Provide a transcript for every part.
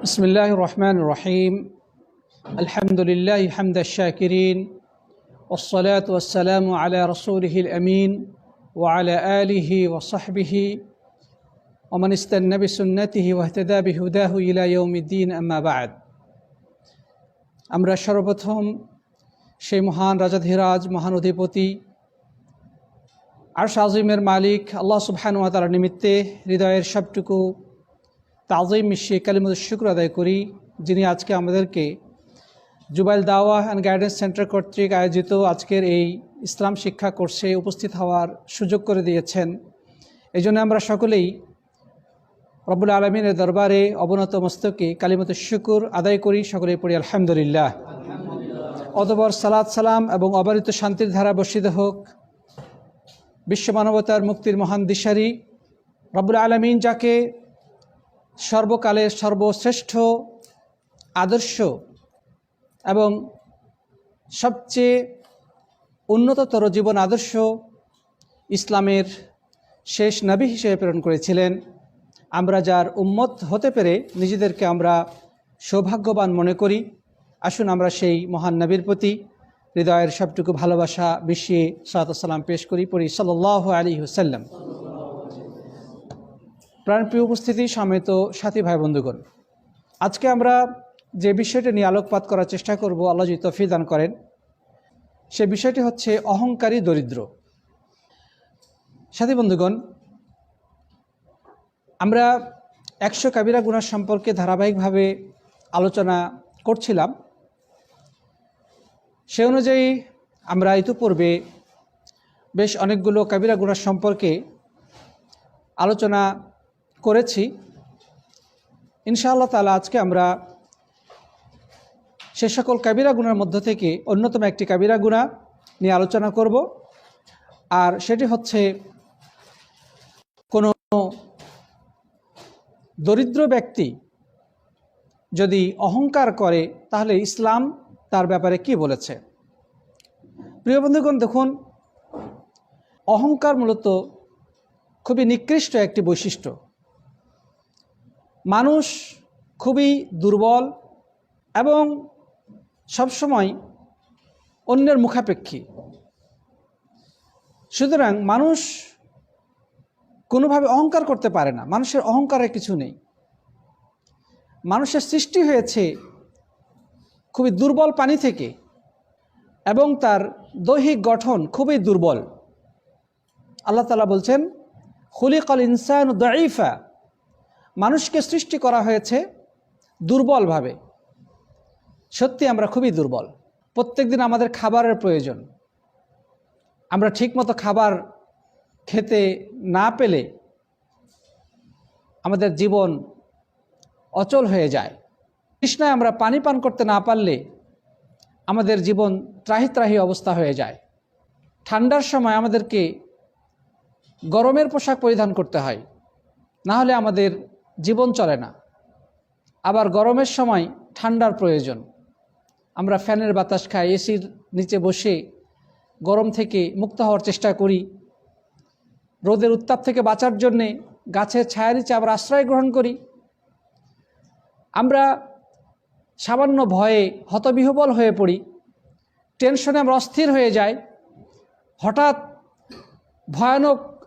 بسم الله الرحمن الرحيم الحمد لله حمد الشاكرين والصلاة والسلام على رسوله الأمين وعلى آله وصحبه ومن استنى بسنته واهتدى بهداه إلى يوم الدين أما بعد আমরা সর্বপ্রথম সেই মহান রাজাধিরাজ মহান অধিপতি আরশ আজিমের মালিক আল্লাহ সুবহান তার নিমিত্তে হৃদয়ের সবটুকু তাজিম মিশিয়ে কালিমুদ শুক্র আদায় করি, যিনি আজকে আমাদেরকে জুবাইল দাওয়া অ্যান্ড গাইডেন্স সেন্টার কর্তৃক আয়োজিত আজকের এই ইসলাম শিক্ষা কোর্সে উপস্থিত হওয়ার সুযোগ করে দিয়েছেন। এই জন্য আমরা সকলেই রব্বুল আলমিনের দরবারে অবনত মস্তকে কালিমত শুকুর আদায় করি সকলে পড়ি আলহামদুলিল্লাহ। অতবর সালাদ সালাম এবং অবারিত শান্তির ধারা বর্ষিত হোক। বিশ্ব মানবতার মুক্তির মহান দিশারি। রব্বুল আলমিন যাকে সর্বকালের সর্বশ্রেষ্ঠ আদর্শ এবং সবচেয়ে উন্নততর জীবন আদর্শ ইসলামের শেষ নবী হিসেবে প্রেরণ করেছিলেন। আমরা যার উম্মত হতে পেরে নিজেদেরকে আমরা সৌভাগ্যবান মনে করি। আসুন আমরা সেই মহান নবীর প্রতি হৃদয়ের সবটুকু ভালোবাসা মিশিয়ে সালাম পেশ করি, পড়ি সাল্লাহ আলী হুসাল্লাম প্রাণপ্রিয় উপস্থিতি সমেত সাথী ভাই বন্ধুগণ। আজকে আমরা যে বিষয়টি নিয়ে আলোকপাত করার চেষ্টা করব, আল্লাহ যদি তফি দান করেন, সে বিষয়টি হচ্ছে অহংকারী দরিদ্র। সাথী বন্ধুগণ, আমরা একশো কাবিরা গুণার সম্পর্কে ধারাবাহিকভাবে আলোচনা করছিলাম। সে অনুযায়ী আমরা ইতিপূর্বে বেশ অনেকগুলো কাবিরা গুণার সম্পর্কে আলোচনা করেছি। ইনশাআল্লাহ তালা আজকে আমরা সে সকল কাবিরা গুণার মধ্য থেকে অন্যতম একটি কাবিরা গুণা নিয়ে আলোচনা করব। আর সেটি হচ্ছে কোনো দরিদ্র ব্যক্তি যদি অহংকার করে, তাহলে ইসলাম তার ব্যাপারে কি বলেছে? প্রিয় বন্ধুগণ, দেখুন, অহংকার মূলত খুবই নিকৃষ্ট একটি বৈশিষ্ট্য। মানুষ খুবই দুর্বল এবং সবসময় অন্যের মুখাপেক্ষী। সুতরাং মানুষ কোনোভাবে অহংকার করতে পারে না। মানুষের অহংকারে কিছু নেই। মানুষের সৃষ্টি হয়েছে খুবই দুর্বল পানি থেকে এবং তার দৈহিক গঠন খুবই দুর্বল। আল্লাহ তালা বলছেন, খুলিকল ইনসান দাইফা মানুষকে সৃষ্টি করা হয়েছে দুর্বলভাবে। সত্যি আমরা খুবই দুর্বল। প্রত্যেক দিন আমাদের খাবারের প্রয়োজন। আমরা ঠিকমতো খাবার খেতে না পেলে আমাদের জীবন অচল হয়ে যায়। তৃষ্ণায় আমরা পানি পান করতে না পারলে আমাদের জীবন ত্রাহি ত্রাহি অবস্থা হয়ে যায়। ঠান্ডার সময় আমাদেরকে গরমের পোশাক পরিধান করতে হয়। না হলে আমাদের জীবন চলে না। আবার গরমের সময় ঠান্ডার প্রয়োজন। আমরা ফ্যানের বাতাস খাই এসির নিচে বসে গরম থেকে মুক্ত হওয়ার চেষ্টা করি। রোদের উত্তাপ থেকে বাঁচার জন্যে গাছের ছায়া নিচে আমরা আশ্রয় গ্রহণ করি। আমরা সামান্য ভয়ে হতবিহবল হয়ে পড়ি। টেনশনে আমরা অস্থির হয়ে যাই। হঠাৎ ভয়ানক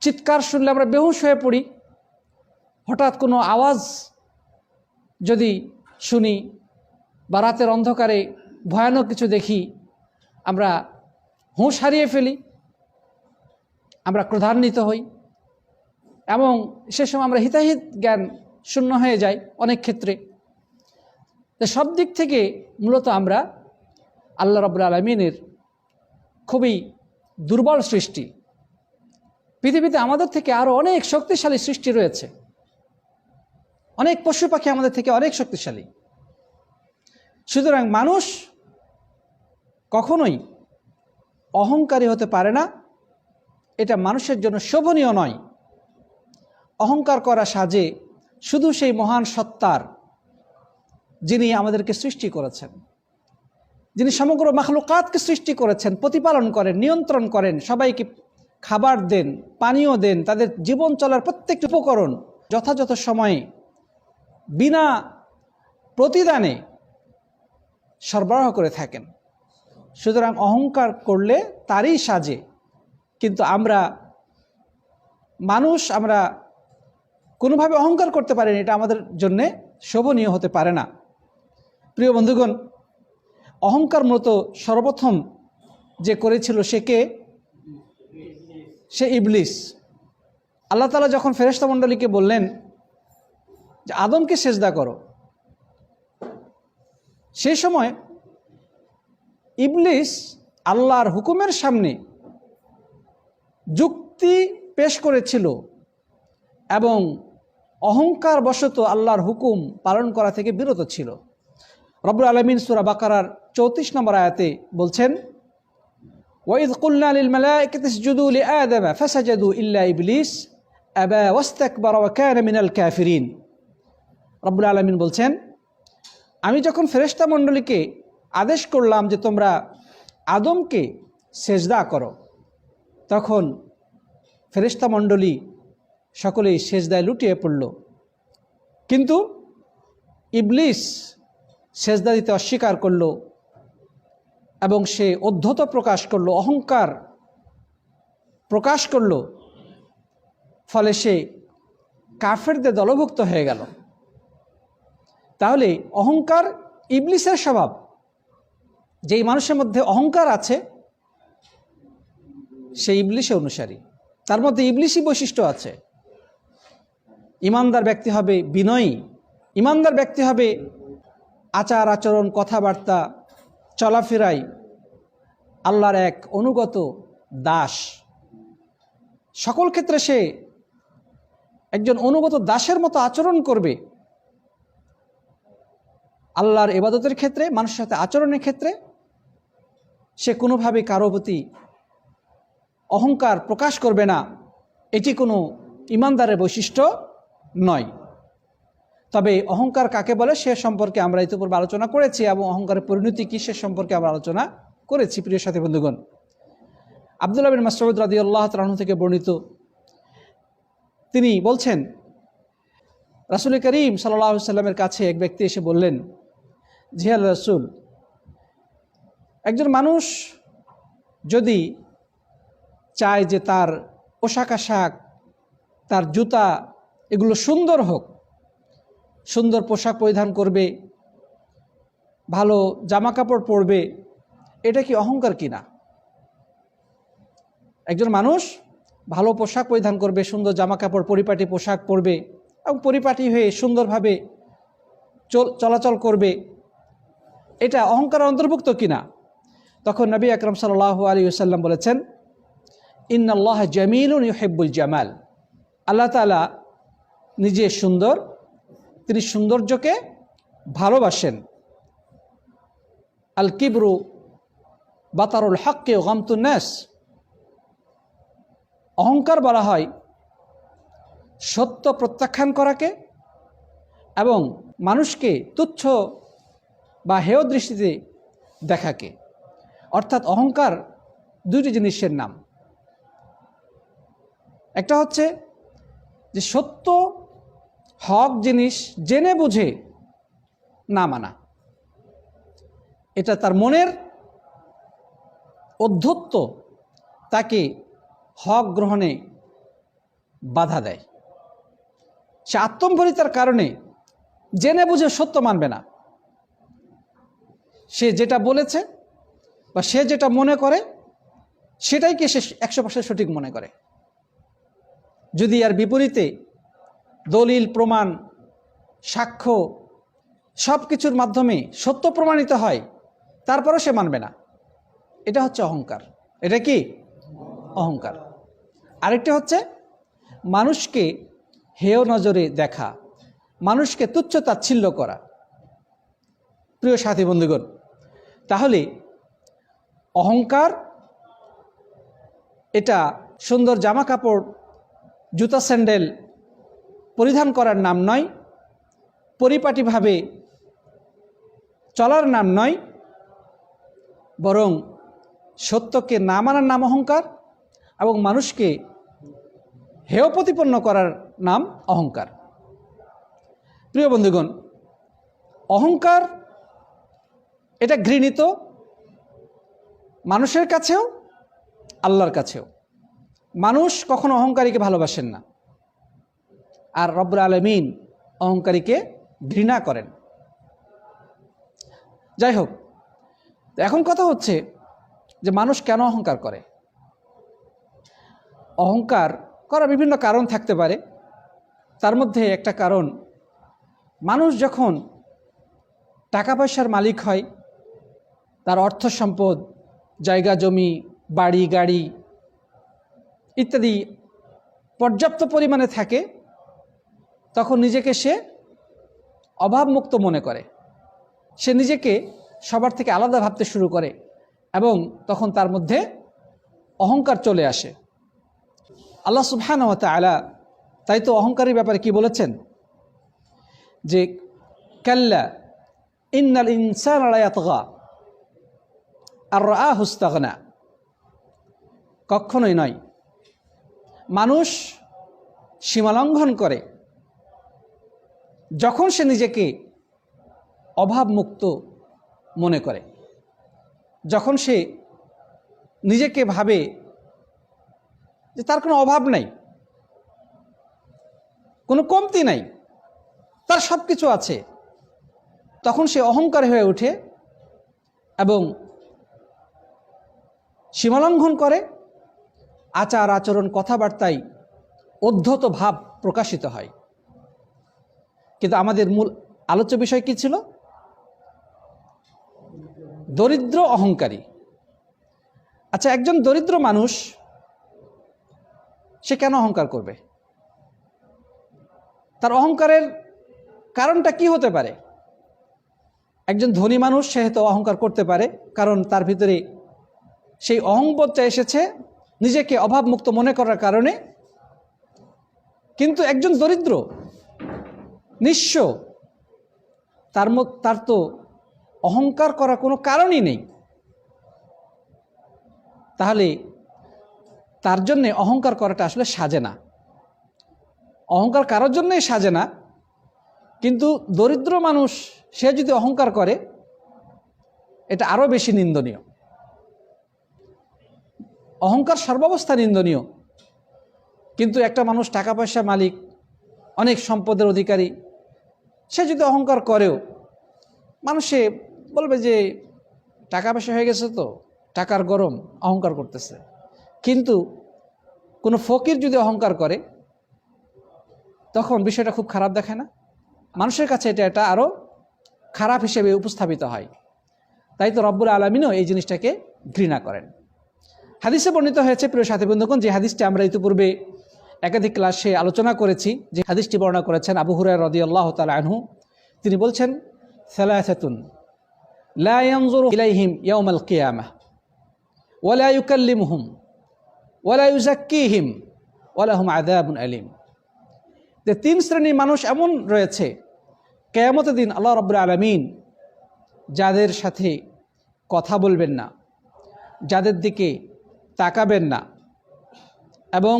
চিৎকার শুনলে আমরা বেহুশ হয়ে পড়ি। হঠাৎ কোনো আওয়াজ যদি শুনি বা রাতের অন্ধকারে ভয়ানক কিছু দেখি, আমরা হুঁশ হারিয়ে ফেলি, আমরা ক্রধান্বিত হই এবং সে সময় আমরা হিতাহিত জ্ঞান শূন্য হয়ে যাই অনেক ক্ষেত্রে। সব দিক থেকে মূলত আমরা আল্লাহ রবুল্লা আলমিনের খুবই দুর্বল সৃষ্টি। পৃথিবীতে আমাদের থেকে আরও অনেক শক্তিশালী সৃষ্টি রয়েছে। অনেক পশু পাখি আমাদের থেকে অনেক শক্তিশালী। সুতরাং মানুষ কখনোই অহংকারী হতে পারে না। এটা মানুষের জন্য শোভনীয় নয়। অহংকার করা সাজে শুধু সেই মহান সত্তার যিনি আমাদেরকে সৃষ্টি করেছেন। যিনি সমগ্র মাখলুকাতকে সৃষ্টি করেছেন, প্রতিপালন করেন, নিয়ন্ত্রণ করেন, সবাইকে খাবার দেন, পানীয় দেন, তাদের জীবন চলার প্রত্যেকটি উপকরণ যথাযথ সময়ে বিনা প্রতিদানে সরবরাহ করে থাকেন। সুতরাং অহংকার করলে তারই সাজে। কিন্তু আমরা মানুষ, আমরা কোনোভাবে অহংকার করতে পারেনি, এটা আমাদের জন্যে শোভনীয় হতে পারে না। প্রিয় বন্ধুগণ, অহংকার মূলত সর্বপ্রথম যে করেছিল সে কে? সে ইবলিস। আল্লাহ তালা যখন ফেরেস্তা মণ্ডলীকে বললেন যে আদমকে সেজদা করো। সেই সময় ইবলিস আল্লাহর হুকুমের সামনে যুক্তি পেশ করেছিল এবং অহংকার বশত আল্লাহর হুকুম পালন করা থেকে বিরত ছিল। রব্বুল আলমিন সুরা বাকারার চৌত্রিশ নম্বর আয়াতে বলছেন ওয়াইদ কুল্লা লিল মালাইকাতি ইসজুদু লিআদম ফাসাজাদু ইল্লা ইবলিস, আবা ওয়াস্তাকবারা ওয়া কানা মিনাল কাফিরিন। রব্বুল আলমিন বলছেন, আমি যখন ফেরেশতা মণ্ডলীকে আদেশ করলাম যে তোমরা আদমকে সেজদা করো, তখন ফেরেশতা মণ্ডলী সকলেই সেজদায় লুটিয়ে পড়ল। কিন্তু ইবলিস সেজদা দিতে অস্বীকার করল এবং সে অধ্যত প্রকাশ করল, অহংকার প্রকাশ করল, ফলে সে কাফেরদের দলভুক্ত হয়ে গেল। তাহলে অহংকার ইবলিসের স্বভাব। যেই মানুষের মধ্যে অহংকার আছে, সে ইবলিশে অনুসারী। তার মধ্যে ইবলিশই বৈশিষ্ট্য আছে। ইমানদার ব্যক্তি হবে বিনয়ী। ইমানদার ব্যক্তি হবে আচার, আচরণ, কথাবার্তা, চলাফেরাই আল্লাহর এক অনুগত দাস। সকল ক্ষেত্রে সে একজন অনুগত দাসের মতো আচরণ করবে। আল্লাহর এবাদতের ক্ষেত্রে, মানুষের সাথে আচরণের ক্ষেত্রে, সে কোনোভাবে কারও প্রতি অহংকার প্রকাশ করবে না। এটি কোনো ইমানদারের বৈশিষ্ট্য নয়। তবে অহংকার কাকে বলে সে সম্পর্কে আমরা ইতিপূর্বে আলোচনা করেছি এবং অহংকারের পরিণতি কী সে সম্পর্কে আমরা আলোচনা করেছি, প্রিয় সাথে বন্ধুগণ। আবদুল্লাহ বিন মাসউদ রাদি আল্লাহ তালন থেকে বর্ণিত। তিনি বলছেন, রাসুল করিম সাল্লাহ সাল্লামের কাছে এক ব্যক্তি এসে বললেন জিয়াল রসুল। একজন মানুষ যদি চায় যে তার পোশাক আশাক, তার জুতা এগুলো সুন্দর হোক, সুন্দর পোশাক পরিধান করবে, ভালো জামা কাপড় পরবে, এটা কি অহংকার কিনা একজন মানুষ ভালো পোশাক পরিধান করবে, সুন্দর জামা কাপড় পরিপাটি পোশাক পরবে এবং পরিপাটি হয়ে সুন্দরভাবে চল, চলাচল করবে এটা অহংকার অন্তর্ভুক্ত কিনা? তখন নবী আকরম সাল্লাহ আলী সাল্লাম বলেছেন ইন ইন্নআল্লাহ জামিলুন ইহেব্বুল জামাল। আল্লাহ তালা নিজে সুন্দর, তিনি সৌন্দর্যকে ভালোবাসেন। আল কিবরু বাতারুল হককে গামতুন্নাস অহংকার বলা হয় সত্য প্রত্যাখ্যান করাকে এবং মানুষকে তুচ্ছ বা হেয় দৃষ্টিতে দেখাকে। অর্থাৎ অহংকার দুইটি জিনিসের নাম। একটা হচ্ছে যে সত্য হক জিনিস জেনে বুঝে না মানা। এটা তার মনের অধ্যত্ত তাকে হক গ্রহণে বাধা দেয়। সে আত্মম্ভরিতার কারণে জেনে বুঝে সত্য মানবে না। সে যেটা বলেছে বা সে যেটা মনে করে, সেটাই সেটাইকে সে একশো পার্সেন্ট সঠিক মনে করে? যদি আর বিপরীতে দলিল, প্রমাণ, সাক্ষ্য সব কিছুর মাধ্যমে সত্য প্রমাণিত হয়, তারপরও সে মানবে না। এটা হচ্ছে অহংকার। এটা কি? অহংকার। আরেকটা হচ্ছে মানুষকে হেয় নজরে দেখা, মানুষকে তুচ্ছ তাচ্ছিল্য করা। প্রিয় সাথী বন্ধুগণ অহংকার, এটা সুন্দর জামা কাপড় জুতা স্যান্ডেল পরিধান করার নাম নয়, পরিপাটিভাবে চলার নাম নয়, বরং সত্যকে না মানার নাম অহংকার এবং মানুষকে হেয় প্রতিপন্ন করার নাম অহংকার। প্রিয় বন্ধুগণ, অহংকার এটা ঘৃণিত মানুষের কাছেও, আল্লাহর কাছেও। মানুষ কখনো অহংকারীকে ভালোবাসেন না। আর রব্বুল আলমিন অহংকারীকে ঘৃণা করেন। যাই হোক এখন কথা হচ্ছে যে মানুষ কেন অহংকার করে? অহংকার করার বিভিন্ন কারণ থাকতে পারে। তার মধ্যে একটা কারণ, মানুষ যখন টাকা পয়সার মালিক হয় তার অর্থ সম্পদ, জায়গা, জমি, বাড়ি, গাড়ি ইত্যাদি পর্যাপ্ত পরিমাণে থাকে, তখন নিজেকে সে অভাবমুক্ত মনে করে। সে নিজেকে সবার থেকে আলাদা ভাবতে শুরু করে এবং তখন তার মধ্যে অহংকার চলে আসে। আল্লাহ সুবহান আলা তাই তো অহংকারের ব্যাপারে কি বলেছেন? যে, কাল্লা ইন্নাল ইনসান আলায়াতগা আর রা হুস্তাগনা কখনোই নয়। মানুষ সীমালঙ্ঘন করে। যখন সে নিজেকে অভাবমুক্ত মনে করে, যখন সে নিজেকে ভাবে যে তার কোনো অভাব নাই, কোনো কমতি নাই, তার সব কিছু আছে, তখন সে অহংকার হয়ে ওঠে এবং সীমালঙ্ঘন করে। আচার আচরণ কথাবার্তায় অধ্যত ভাব প্রকাশিত হয়। কিন্তু আমাদের মূল আলোচ্য বিষয় কি ছিল? দরিদ্র অহংকারী। আচ্ছা একজন দরিদ্র মানুষ, সে কেন অহংকার করবে? তার অহংকারের কারণটা কি হতে পারে? একজন ধনী মানুষ, সে হয়তো অহংকার করতে পারে, কারণ তার ভিতরে সেই অহংবোধটা এসেছে নিজেকে অভাবমুক্ত মনে করার কারণে। কিন্তু একজন দরিদ্র, নিঃস্ব, তার তার তো অহংকার করার কোনো কারণই নেই। তাহলে তার জন্যে অহংকার করাটা আসলে সাজে না। অহংকার কারোর জন্যই সাজে না, কিন্তু দরিদ্র মানুষ, সে যদি অহংকার করে, এটা আরও বেশি নিন্দনীয়। অহংকার সর্বাবস্থা নিন্দনীয়। কিন্তু একটা মানুষ টাকা পয়সা মালিক, অনেক সম্পদের অধিকারী, সে যদি অহংকার করেও, মানুষে বলবে যে, টাকা পয়সা হয়ে গেছে তো, টাকার গরম, অহংকার করতেছে। কিন্তু কোনো ফকির যদি অহংকার করে, তখন বিষয়টা খুব খারাপ দেখায় না। মানুষের কাছে এটা এটা আরও খারাপ হিসেবে উপস্থাপিত হয়। তাই তো রব্বুল আলমিনও এই জিনিসটাকে ঘৃণা করেন। হাদিসে বর্ণিত হয়েছে, প্রিয় সাথী বন্ধুগণ, যে হাদিসটি আমরা ইতিপূর্বে একাধিক ক্লাসে আলোচনা করেছি, যে হাদিসটি বর্ণনা করেছেন আবু হুরায় রদি আল্লাহ আনহু, তিনি বলছেন সালাহাতুন লা ইয়ানজুরু ইলাইহিম ইয়াউমাল কিয়ামাহ ওয়ালা ইউকাল্লিমুহুম ওয়ালা ইউজাক্কিহিম আলিম। যে তিন শ্রেণির মানুষ এমন রয়েছে কেয়ামত দিন আল্লাহ রব্বুল আলমিন যাদের সাথে কথা বলবেন না, যাদের দিকে তাকাবেন না। এবং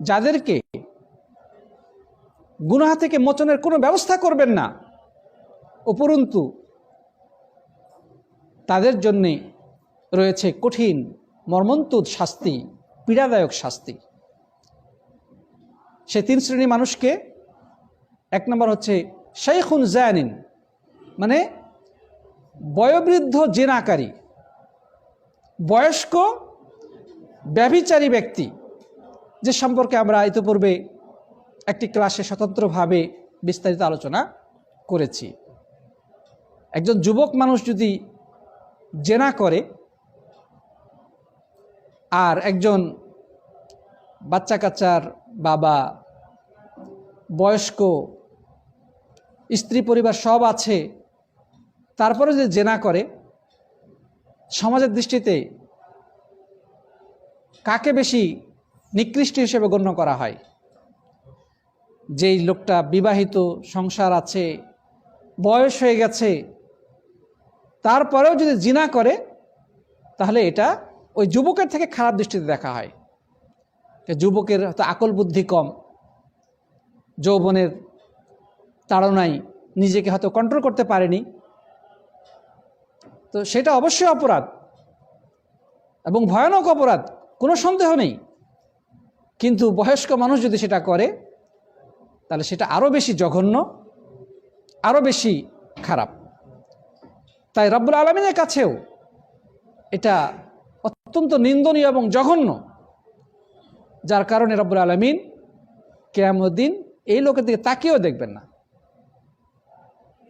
যাদেরকে গুনাহা থেকে মোচনের কোনো ব্যবস্থা করবেন না, উপরন্তু তাদের জন্যে রয়েছে কঠিন, মর্মন্তুদ শাস্তি, পীড়াদায়ক শাস্তি। সে তিন শ্রেণি মানুষকে, এক নম্বর হচ্ছে শেখুন জায়ানিন মানে বয়োবৃদ্ধ জেনাকারী, বয়স্ক ব্যভিচারী ব্যক্তি যে সম্পর্কে আমরা ইতিপূর্বে একটি ক্লাসে স্বতন্ত্রভাবে বিস্তারিত আলোচনা করেছি। একজন যুবক মানুষ যদি জেনা করে আর একজন বাচ্চা কাচ্চার বাবা, বয়স্ক, স্ত্রী পরিবার সব আছে, তারপরে যে জেনা করে, সমাজের দৃষ্টিতে কাকে বেশি নিকৃষ্ট হিসেবে গণ্য করা হয়? যেই লোকটা বিবাহিত, সংসার আছে, বয়স হয়ে গেছে, তারপরেও যদি জিনা করে, তাহলে এটা ওই যুবকের থেকে খারাপ দৃষ্টিতে দেখা হয়। যুবকের হয়তো আকল বুদ্ধি কম, যৌবনের তাড়নায় নিজেকে হয়তো কন্ট্রোল করতে পারেনি। তো সেটা অবশ্যই অপরাধ এবং ভয়ানক অপরাধ। কোনো সন্দেহ নেই। কিন্তু বয়স্ক মানুষ যদি সেটা করে, তাহলে সেটা আরও বেশি জঘন্য আরও বেশি খারাপ। তাই রব্বুল আলমিনের কাছেও এটা অত্যন্ত নিন্দনীয় এবং জঘন্য, যার কারণে রব্বুল আলমিন কেয়ামুদ্দিন এই লোকের দিকে তাকিয়েও দেখবেন না,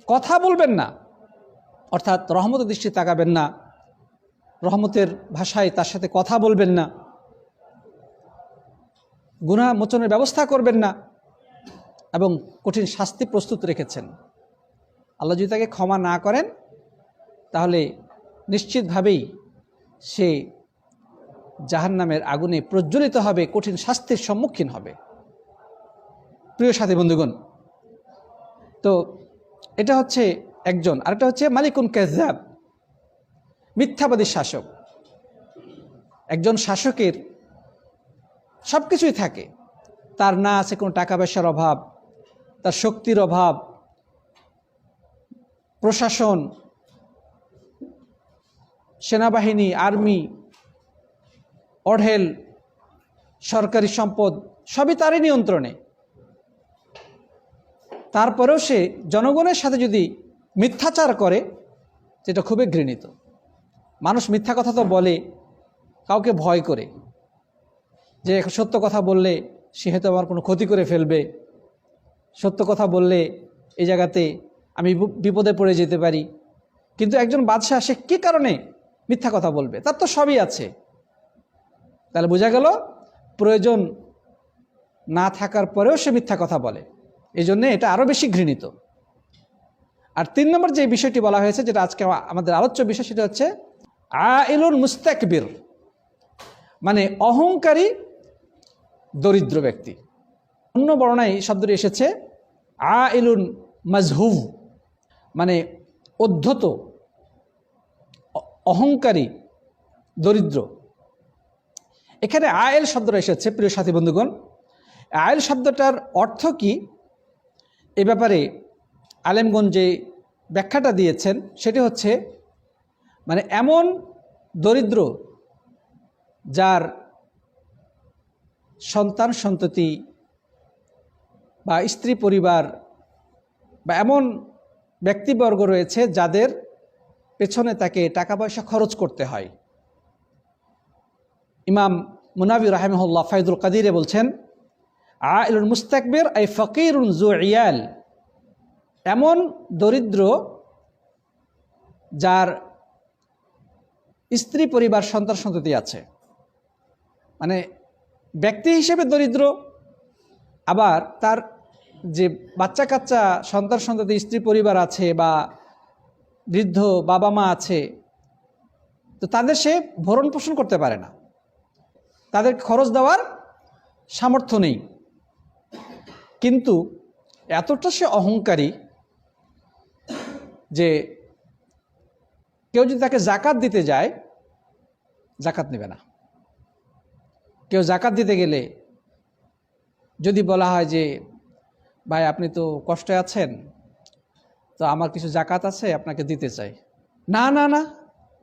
কথা বলবেন না, অর্থাৎ রহমতের দৃষ্টি তাকাবেন না রহমতের ভাষায় তার সাথে কথা বলবেন না। গুণা মোচনের ব্যবস্থা করবেন না এবং কঠিন শাস্তি প্রস্তুত রেখেছেন। আল্লাহ যদি তাকে ক্ষমা না করেন, তাহলে নিশ্চিতভাবেই সে জাহান্নামের আগুনে প্রজ্বলিত হবে, কঠিন শাস্তির সম্মুখীন হবে। প্রিয় সাথী বন্ধুগণ, তো এটা হচ্ছে একজন, আরেকটা হচ্ছে মালিকুন কেজাব মিথ্যাবাদী শাসক। একজন শাসকের সব কিছুই থাকে। তার না আছে কোনো টাকা পয়সার অভাব, তার শক্তির অভাব, প্রশাসন, সেনাবাহিনী, আর্মি, অঢেল, সরকারি সম্পদ, সবই তারই নিয়ন্ত্রণে। তারপরেও সে জনগণের সাথে যদি মিথ্যাচার করে যেটা খুবই ঘৃণিত। মানুষ মিথ্যা কথা তো বলে, কাউকে ভয় করে। যে সত্য কথা বললে সে হয়তো আমার কোনো ক্ষতি করে ফেলবে। সত্য কথা বললে এই জায়গাতে আমি বিপদে পড়ে যেতে পারি। কিন্তু একজন বাদশাহ, সে কী কারণে মিথ্যা কথা বলবে? তার তো সবই আছে। তাহলে বোঝা গেল, প্রয়োজন না থাকার পরেও সে মিথ্যা কথা বলে। এই জন্যে এটা আরও বেশি ঘৃণিত। আর তিন নম্বর যে বিষয়টি বলা হয়েছে, যেটা আজকে আমাদের আলোচ্য বিষয়, সেটা হচ্ছে আইলুন মুস্তাকবির। মানে অহংকারী দরিদ্র ব্যক্তি। অন্য বর্ণায় শব্দটি এসেছে আ ইলুন মাজহুভ মানে অধ্যত, অহংকারী, দরিদ্র। এখানে আয়েল শব্দটা এসেছে, প্রিয় সাথী বন্ধুগণ। আয়েল শব্দটার অর্থ কি? এ ব্যাপারে আলেমগঞ্জ ব্যাখ্যাটা দিয়েছেন, সেটি হচ্ছে মানে এমন দরিদ্র যার সন্তান, সন্ততি বা স্ত্রী, পরিবার বা এমন ব্যক্তিবর্গ রয়েছে যাদের পেছনে তাকে টাকা পয়সা খরচ করতে হয়। ইমাম মুনাবি রাহেমহল্লা ফাইদুল কাদিরে বলছেন, আইলুল মুস্তাকবির আই ফকিরুন জু ইয়াল। এমন দরিদ্র যার স্ত্রী, পরিবার, সন্তান সন্ততি আছে। মানে ব্যক্তি হিসেবে দরিদ্র, আবার তার যে বাচ্চা কাচ্চা সন্তান সন্ততি, স্ত্রী, পরিবার আছে বা বৃদ্ধ, বাবা মা আছে, তো তাদের সে ভরণ পোষণ করতে পারে না। তাদের খরচ দেওয়ার সামর্থ্য নেই। কিন্তু এতটা সে অহংকারী যে কেউ যদি তাকে জাকাত দিতে যায় জাকাত নেবে না। কেউ জাকাত দিতে গেলে যদি বলা হয় যে, ভাই, আপনি তো কষ্টে আছেন, তো আমার কিছু জাকাত আছে, আপনাকে দিতে চাই। না না না।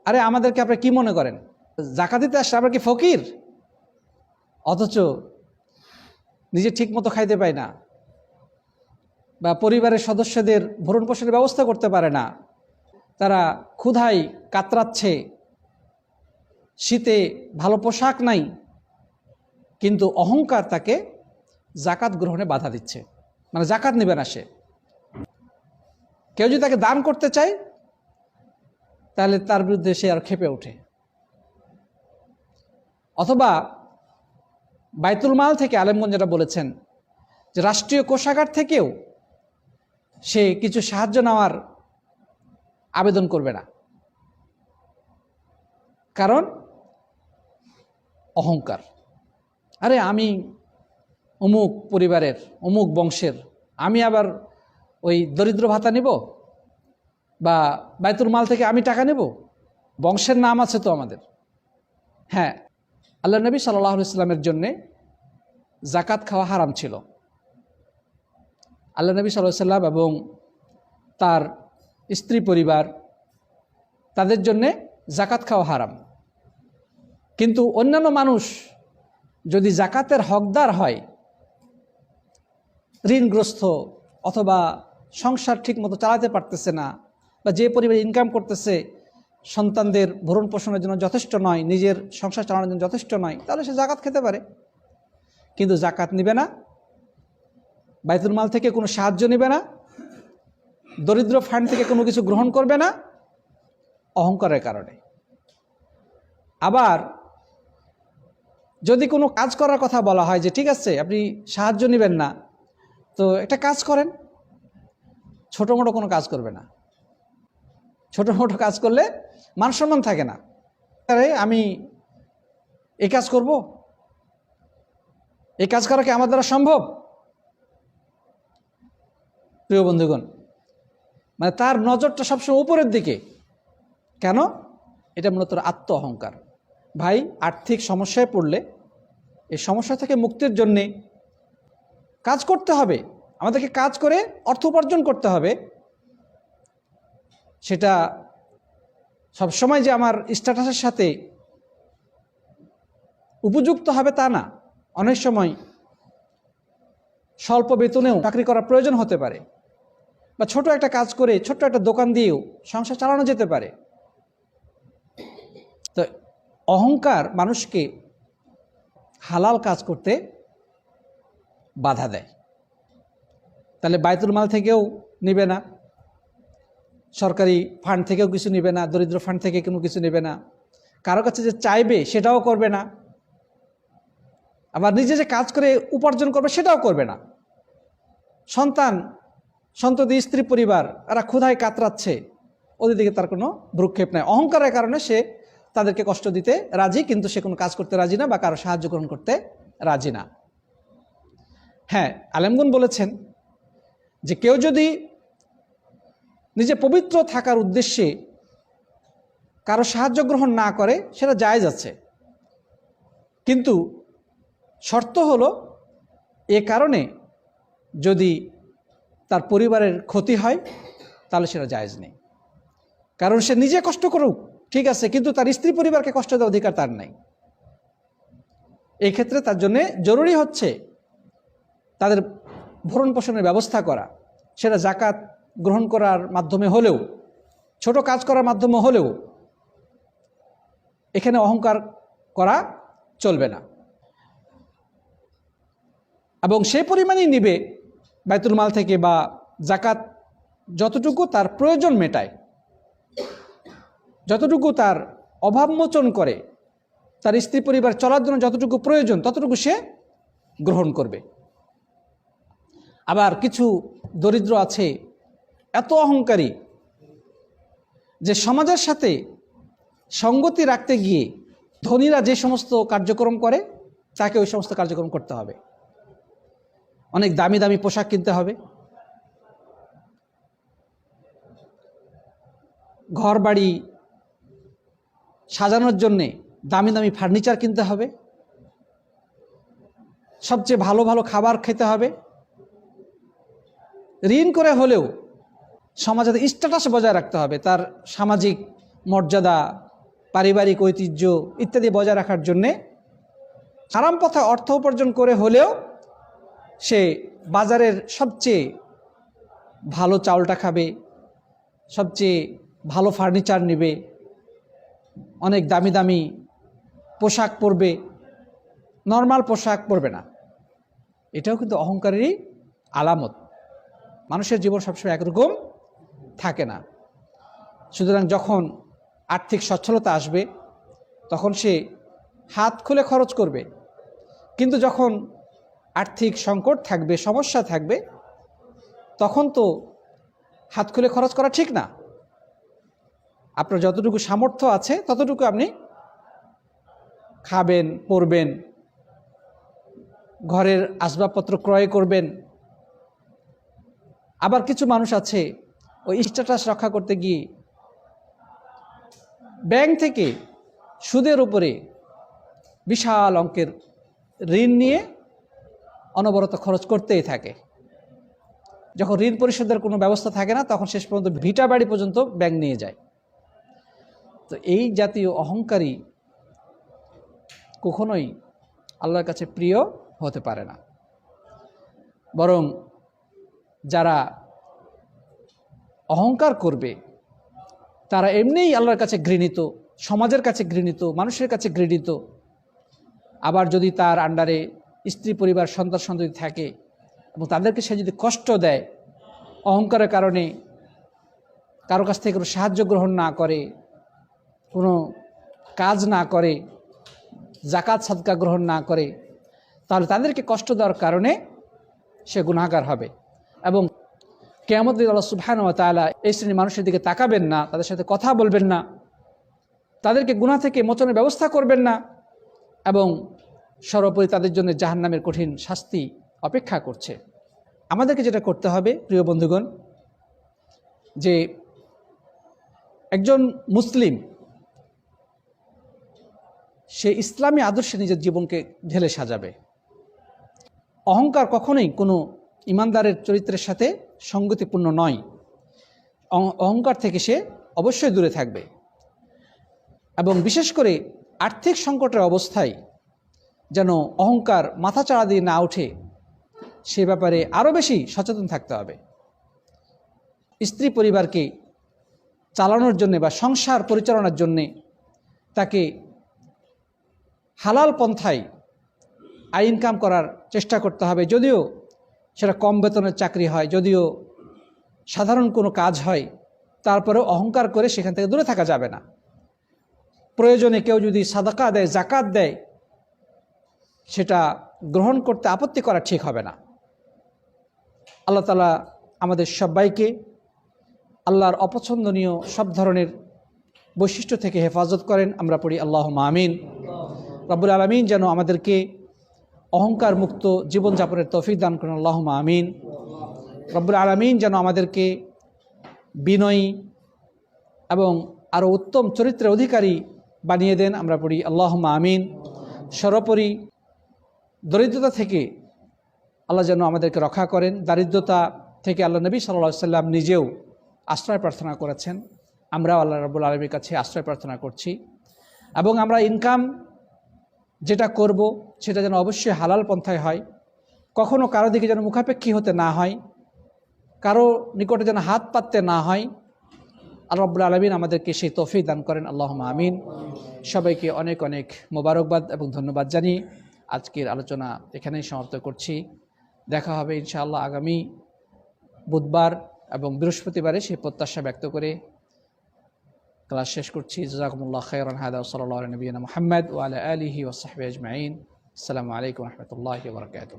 আরে, আমাদেরকে আপনি কি মনে করেন? জাকাত দিতে আসলে আমরা কি ফকির? অথচ নিজে ঠিক মতো খাইতে পায় না বা পরিবারের সদস্যদের ভরণ পোষণের ব্যবস্থা করতে পারে না। তারা ক্ষুধাই কাতরাচ্ছে। শীতে ভালো পোশাক নাই, কিন্তু অহংকার তাকে জাকাত গ্রহণে বাধা দিচ্ছে। মানে জাকাত নেবে না সে। কেউ যদি তাকে দান করতে চায়, তাহলে তার বিরুদ্ধে সে আর খেপে ওঠে। অথবা বাইতুল মাল থেকে আলেমগঞ্জ যেটা বলেছেন যে রাষ্ট্রীয় কোষাগার থেকেও সে কিছু সাহায্য নেওয়ার আবেদন করবে না। কারণ অহংকার। আরে আমি অমুক পরিবারের, অমুক বংশের, আমি আবার ওই দরিদ্র ভাতা নেব? বা বাইতুল মাল থেকে আমি টাকা নেব? বংশের নাম আছে তো আমাদের। হ্যাঁ আল্লাহ নবী সাল্লাহ ইসলামের জন্যে জাকাত খাওয়া হারাম ছিল। আল্লাহ নবী সাল্লাহ সাল্লাম এবং তার স্ত্রী পরিবার, তাদের জন্যে জাকাত খাওয়া হারাম। কিন্তু অন্যান্য মানুষ যদি জাকাতের হকদার হয়, ঋণগ্রস্ত অথবা সংসার ঠিকমতো চালাতে পারতেছে না বা যে পরিমাণ ইনকাম করতেছে, সন্তানদের ভরণ পোষণের জন্য যথেষ্ট নয়, নিজের সংসার চালানোর জন্য যথেষ্ট নয়, তাহলে সে জাকাত খেতে পারে। কিন্তু জাকাত নিবে না, বাইতুল মাল থেকে কোনো সাহায্য নেবে না, দরিদ্র ফান্ড থেকে কোনো কিছু গ্রহণ করবে না, অহংকারের কারণে। আবার যদি কোনো কাজ করার কথা বলা হয় যে, ঠিক আছে, আপনি সাহায্য নেবেন না। তো একটা কাজ করেন। ছোটো মোটো কোনো কাজ করবে না। ছোটো মোটো কাজ করলে মান সম্মান থাকে না। আরে, আমি এই কাজ করব? এই কাজ করা কি আমার দ্বারা সম্ভব? প্রিয় বন্ধুগণ মানে তার নজরটা সবসময় উপরের দিকে। কেন? এটা মূলত আত্ম অহংকার ভাই, আর্থিক সমস্যায় পড়লে এই সমস্যা থেকে মুক্তির জন্যে কাজ করতে হবে। আমাদেরকে কাজ করে অর্থ উপার্জন করতে হবে। সেটা সবসময় যে আমার স্ট্যাটাসের সাথে উপযুক্ত হবে তা না। অনেক সময় স্বল্প বেতনেও চাকরি করার প্রয়োজন হতে পারে বা ছোট একটা কাজ করে ছোট্ট একটা দোকান দিয়েও সংসার চালানো যেতে পারে। অহংকার মানুষকে হালাল কাজ করতে বাধা দেয়। তাহলে বায়তুল মাল থেকেও নেবে না, সরকারি ফান্ড থেকেও কিছু নেবে না, দরিদ্র ফান্ড থেকে কোনো কিছু নেবে না। কারও কাছে যে চাইবে সেটাও করবে না। আবার নিজে যে কাজ করে উপার্জন করবে সেটাও করবে না। সন্তান, সন্ততি, স্ত্রী, পরিবার, এরা ক্ষুধায় কাতরাচ্ছে, ওদের দিকে তার কোনো ভ্রুক্ষেপ নেই। অহংকারের কারণে সে তাদেরকে কষ্ট দিতে রাজি, কিন্তু সে কোনো কাজ করতে রাজি না বা কারও সাহায্য গ্রহণ করতে রাজি না। হ্যাঁ আলেমগুন বলেছেন যে কেউ যদি নিজে পবিত্র থাকার উদ্দেশ্যে কারও সাহায্য গ্রহণ না করে, সেটা জায়েজ আছে। কিন্তু শর্ত হলো, এ কারণে যদি তার পরিবারের ক্ষতি হয়, তাহলে সেটা জায়েজ নেই। কারণ সে নিজে কষ্ট করুক ঠিক আছে, কিন্তু তার স্ত্রী পরিবারকে কষ্ট দেওয়ার অধিকার তার নাই। এই ক্ষেত্রে তার জন্যে জরুরি হচ্ছে তাদের ভরণ পোষণের ব্যবস্থা করা। সেটা জাকাত গ্রহণ করার মাধ্যমে হলেও, ছোট কাজ করার মাধ্যমে হলেও এখানে অহংকার করা চলবে না। এবং সে পরিমাণেই নিবে বাইতুল মাল থেকে বা জাকাত যতটুকু তার প্রয়োজন মেটায়। যতটুকু তার অভাব মোচন করে, তার স্ত্রী পরিবার চলার জন্য যতটুকু প্রয়োজন, ততটুকু সে গ্রহণ করবে। আবার কিছু দরিদ্র আছে, এত অহংকারী, যে সমাজের সাথে সঙ্গতি রাখতে গিয়ে ধনীরা যে সমস্ত কার্যক্রম করে, তাকে ওই সমস্ত কার্যক্রম করতে হবে। অনেক দামি দামি পোশাক কিনতে হবে। ঘর বাড়ি সাজানোর জন্যে দামি দামি ফার্নিচার কিনতে হবে। সবচেয়ে ভালো ভালো খাবার খেতে হবে। ঋণ করে হলেও সমাজে স্ট্যাটাস বজায় রাখতে হবে, তার সামাজিক মর্যাদা, পারিবারিক ঐতিহ্য ইত্যাদি বজায় রাখার জন্যে। আরাম পথে অর্থ উপার্জন করে হলেও সে বাজারের সবচেয়ে ভালো চাউলটা খাবে, সবচেয়ে ভালো ফার্নিচার নেবে অনেক দামি দামি পোশাক পরবে। নর্মাল পোশাক পরবে না। এটাও কিন্তু অহংকারেরই আলামত। মানুষের জীবন সবসময় একরকম থাকে না। সুতরাং যখন আর্থিক সচ্ছলতা আসবে, তখন সে হাত খুলে খরচ করবে। কিন্তু যখন আর্থিক সংকট থাকবে, সমস্যা থাকবে, তখন তো হাত খুলে খরচ করা ঠিক না। আপনার যতটুকু সামর্থ্য আছে, ততটুকু আপনি খাবেন, পরবেন, ঘরের আসবাবপত্র ক্রয় করবেন। আবার কিছু মানুষ আছে, ওই স্ট্যাটাস রক্ষা করতে গিয়ে ব্যাংক থেকে সুদের উপরে বিশাল অঙ্কের ঋণ নিয়ে অনবরত খরচ করতেই থাকে। যখন ঋণ পরিশোধের কোনো ব্যবস্থা থাকে না, তখন শেষ পর্যন্ত ভিটা বাড়ি পর্যন্ত ব্যাংক নিয়ে যায়। তো এই জাতীয় অহংকারী কখনোই আল্লাহর কাছে প্রিয় হতে পারে না। বরং যারা অহংকার করবে, তারা এমনিই আল্লাহর কাছে ঘৃণিত, সমাজের কাছে ঘৃণিত, মানুষের কাছে ঘৃণিত। আবার যদি তার আন্ডারে স্ত্রী, পরিবার, সন্তান, সন্ততি থাকে এবং তাদেরকে সে যদি কষ্ট দেয়, অহংকারের কারণে কারও কাছ থেকে কোনো সাহায্য গ্রহণ না করে কোনো কাজ না করে জাকাত সাদকা গ্রহণ না করে, তাহলে তাদেরকে কষ্ট দেওয়ার কারণে সে গুণাগার হবে। এবং কেয়ামত আল্লাহ সুবহান ও তালা এই শ্রেণির মানুষের দিকে তাকাবেন না, তাদের সাথে কথা বলবেন না, তাদেরকে গুণা থেকে মোচনের ব্যবস্থা করবেন না, এবং সর্বোপরি তাদের জন্য জাহান্নামের কঠিন শাস্তি অপেক্ষা করছে। আমাদেরকে যেটা করতে হবে, প্রিয় বন্ধুগণ, যে একজন মুসলিম সে ইসলামী আদর্শে নিজের জীবনকে ঢেলে সাজাবে। অহংকার কখনোই কোনো ইমানদারের চরিত্রের সাথে সঙ্গতিপূর্ণ নয়। অহংকার থেকে সে অবশ্যই দূরে থাকবে। এবং বিশেষ করে আর্থিক সংকটের অবস্থায় যেন অহংকার মাথাচাড়া দিয়ে না ওঠে, সে ব্যাপারে আরও বেশি সচেতন থাকতে হবে। স্ত্রী পরিবারকে চালানোর জন্যে বা সংসার পরিচালনার জন্যে তাকে হালাল পন্থায় আয় ইনকাম করার চেষ্টা করতে হবে। যদিও সেটা কম বেতনের চাকরি হয়, যদিও সাধারণ কোনো কাজ হয়, তারপরেও অহংকার করে সেখান থেকে দূরে থাকা যাবে না। প্রয়োজনে কেউ যদি সাদাকা দেয়, জাকাত দেয়, সেটা গ্রহণ করতে আপত্তি করা ঠিক হবে না। আল্লাহ তালা আমাদের সবাইকে আল্লাহর অপছন্দনীয় সব ধরনের বৈশিষ্ট্য থেকে হেফাজত করেন। আমরা পড়ি আল্লাহ আমিন। রব্বুল আলমিন যেন আমাদেরকে অহংকার মুক্ত জীবনযাপনের তৌফিক দান করেন। আল্লাহ আমিন। রব্বুল আলমিন যেন আমাদেরকে বিনয়ী এবং আরও উত্তম চরিত্রের অধিকারী বানিয়ে দেন, আমরা পড়ি আল্লাহ আমিন। সর্বোপরি দরিদ্রতা থেকে আল্লাহ যেন আমাদেরকে রক্ষা করেন। দারিদ্রতা থেকে আল্লাহ নবী সাল্লাহ সাল্লাম নিজেও আশ্রয় প্রার্থনা করেছেন। আমরাও আল্লাহ রবুল আলমীর কাছে আশ্রয় প্রার্থনা করছি। এবং আমরা ইনকাম যেটা করব সেটা যেন অবশ্যই হালাল পন্থায় হয়। কখনো কারও দিকে যেন মুখাপেক্ষী হতে না হয়, কারও নিকটে যেন হাত পাততে না হয়, আল্লাহ রব্বুল আলমিন আমাদেরকে সেই তৌফিক দান করেন। আল্লাহ আমিন। সবাইকে অনেক অনেক মোবারকবাদ এবং ধন্যবাদ জানিয়ে আজকের আলোচনা এখানেই সমাপ্ত করছি। দেখা হবে ইনশাআল্লাহ আগামী বুধবার এবং বৃহস্পতিবারে সেই প্রত্যাশা ব্যক্ত করে। ক্লাস শেষ করছি জাজাকুমুল্লাহ খৈরান হাদা সাল্লাহ নবীনা মোহাম্মদ ওয়ালা আলিহি ওসাহবে আজমাইন আসসালামু আলাইকুম রহমতুল্লাহ বরকাত